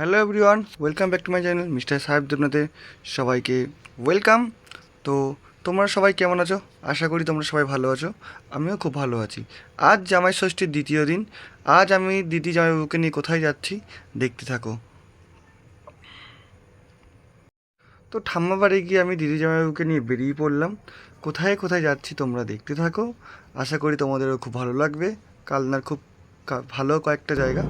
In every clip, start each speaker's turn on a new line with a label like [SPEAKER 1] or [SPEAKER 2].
[SPEAKER 1] Hello everyone welcome back to my channel mister Saheb দেবনাথে সবাইকে welcome তো তোমরা সবাই কেমন আছো? আশা করি তোমরা সবাই ভালো আছো। আমিও খুব ভালো আছি। আজ জামাই ষষ্ঠীর দ্বিতীয় দিন। আজ আমি দিদি জামাইবাবুকে নিয়ে কোথায় যাচ্ছি, দেখতে থাকো। তো ঠাম্মা বাড়ি গিয়ে আমি দিদি জামাইবাবুকে নিয়ে বেরিয়ে পড়লাম। কোথায় কোথায় যাচ্ছি তোমরা দেখতে থাকো। আশা করি তোমাদেরও খুব ভালো লাগবে। কালনার খুব ভালো কয়েকটা জায়গা।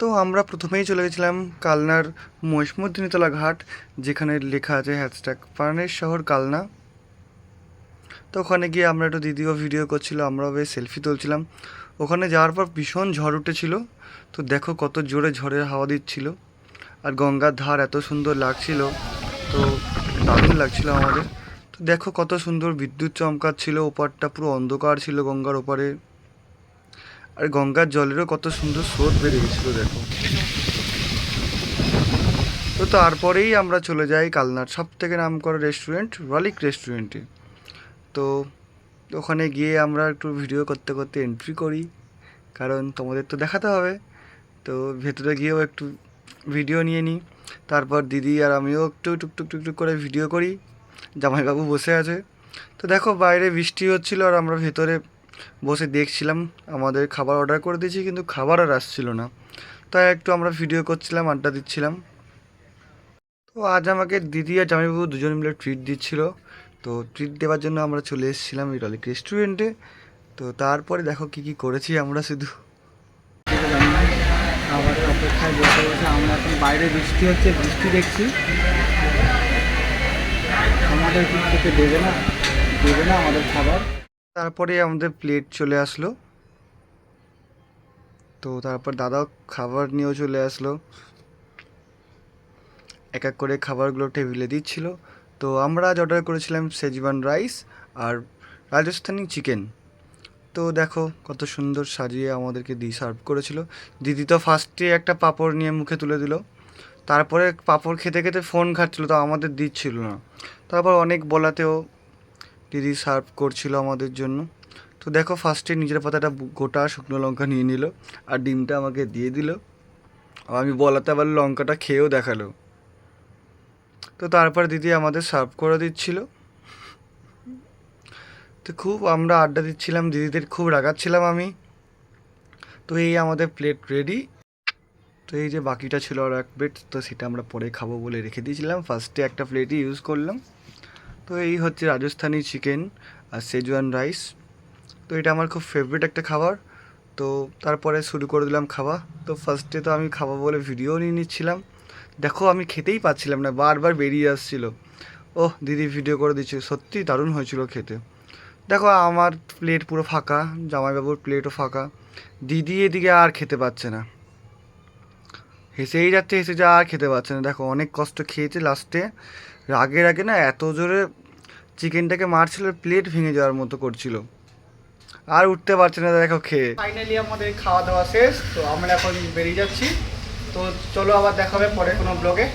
[SPEAKER 1] তো আমরা প্রথমেই চলে গেছিলাম কালনার মহিষমুদ্দিনীতলা ঘাট, যেখানে লেখা আছে হ্যাশট্যাগ প্রাণের শহর কালনা। তো ওখানে গিয়ে আমরা একটু দিদিও ভিডিও করছিল, আমরাও বেশ সেলফি তুলছিলাম। ওখানে যাওয়ার পর ভীষণ ঝড় উঠেছিল, তো দেখো কত জোরে ঝড়ের হাওয়া দিচ্ছিল। আর গঙ্গার ধার এত সুন্দর লাগছিল, তো দারুণ লাগছিল আমাদের। তো দেখো কত সুন্দর বিদ্যুৎ চমকাচ্ছিল, ওপারটা পুরো অন্ধকার ছিল গঙ্গার ওপারে। আর গঙ্গার জলেরও কত সুন্দর স্রোত বেড়ে গেছিল দেখো। তো তারপরেই আমরা চলে যাই কালনার সব থেকে নাম করা রেস্টুরেন্ট রলিক রেস্টুরেন্টে তো ওখানে গিয়ে আমরা একটু ভিডিও করতে করতে এন্ট্রি করি, কারণ তোমাদের তো দেখাতে হবে। তো ভেতরে গিয়েও একটু ভিডিও নিয়ে নিই। তারপর দিদি আর আমিও একটু টুকটুক টুকটুক করে ভিডিও করি। জামাইবাবু বসে আছে। তো দেখো বাইরে বৃষ্টি হচ্ছিল আর আমরা ভেতরে বসে দেখছিলাম, আমাদের খাবার অর্ডার করে দিয়েছি, কিন্তু খাবার আর আসছিল না। তাই একটু আমরা ভিডিও করছিলাম, আড্ডা দিচ্ছিলাম। তো আজ আমাকে দিদি আর জামাইবাবু দুজন মিলে ট্রিট দিচ্ছিল। তো ট্রিট দেওয়ার জন্য আমরা চলে এসেছিলাম এই রলিক রেস্টুরেন্টে তো তারপরে দেখো কি কি করেছি আমরা শুধু।
[SPEAKER 2] খাবারের অপেক্ষায় বসে বসে আমরা এখন বাইরে বৃষ্টি হচ্ছে, বৃষ্টি দেখছি। আমাদের দেবে না দেবে না আমাদের খাবার।
[SPEAKER 1] তারপরে আমাদের প্লেট চলে আসলো। তো তারপর দাদাও খাবার নিয়েও চলে আসলো। এক এক করে খাবারগুলো টেবিলে দিচ্ছিল। তো আমরা আজ অর্ডার করেছিলাম সেজওয়ান রাইস আর রাজস্থানি চিকেন তো দেখো কত সুন্দর সাজিয়ে আমাদেরকে দিয়ে সার্ভ করেছিল। দিদি তো ফার্স্টে একটা পাঁপড় নিয়ে মুখে তুলে দিল। তারপরে পাঁপড় খেতে খেতে ফোন ঘাটছিল তো আমাদের দিচ্ছিল না। তারপর অনেক বলাতেও দিদি সার্ভ করছিল আমাদের জন্য। তো দেখো ফার্স্টে নিজের পাতাটা গোটা শুকনো লঙ্কা নিয়ে নিল আর ডিমটা আমাকে দিয়ে দিল। আমি বলাতে আবার লঙ্কাটা খেয়েও দেখাল। তো তারপর দিদি আমাদের সার্ভ করে দিচ্ছিল। তো খুব আমরা আড্ডা দিচ্ছিলাম, দিদিদের খুব রাগাচ্ছিলাম আমি। তো এই আমাদের প্লেট রেডি তো এই যে বাকিটা ছিল আর এক প্লেট তো সেটা আমরা পরে খাব বলে রেখে দিয়েছিলাম। ফার্স্টে একটা প্লেটই ইউজ করলাম। তো এই হচ্ছে রাজস্থানি চিকেন আর সেজওয়ান রাইস তো এটা আমার খুব ফেভারিট একটা খাবার। তো তারপরে শুরু করে দিলাম খাওয়া। তো ফার্স্টে তো আমি খাওয়া বলে ভিডিও নিয়ে নিচ্ছিলাম। দেখো আমি খেতেই পাচ্ছিলাম না, বারবার বেরিয়ে আসছিল। ওহ, দিদি ভিডিও করে দিচ্ছে। সত্যি দারুণ হয়েছিল খেতে। দেখো, আমার প্লেট পুরো ফাঁকা, জামাইবাবুর প্লেটও ফাঁকা। দিদি এদিকে আর খেতে পাচ্ছে না। হেসেই যাচ্ছে, হেসে যা আর খেতে পারছে না। দেখো, অনেক কষ্ট খেয়েছে লাস্টে রাগের আগে না এত জোরে চিকেনটাকে মারছিল প্লেট ভেঙে যাওয়ার মতো করছিল। আর উঠতে পারছে না দেখো খেয়ে। ফাইনালি আমাদের খাওয়া দাওয়া শেষ, তো আমরা এখন বেরিয়ে যাচ্ছি। তো চলো আবার দেখা হবে পরে কোনো ব্লগে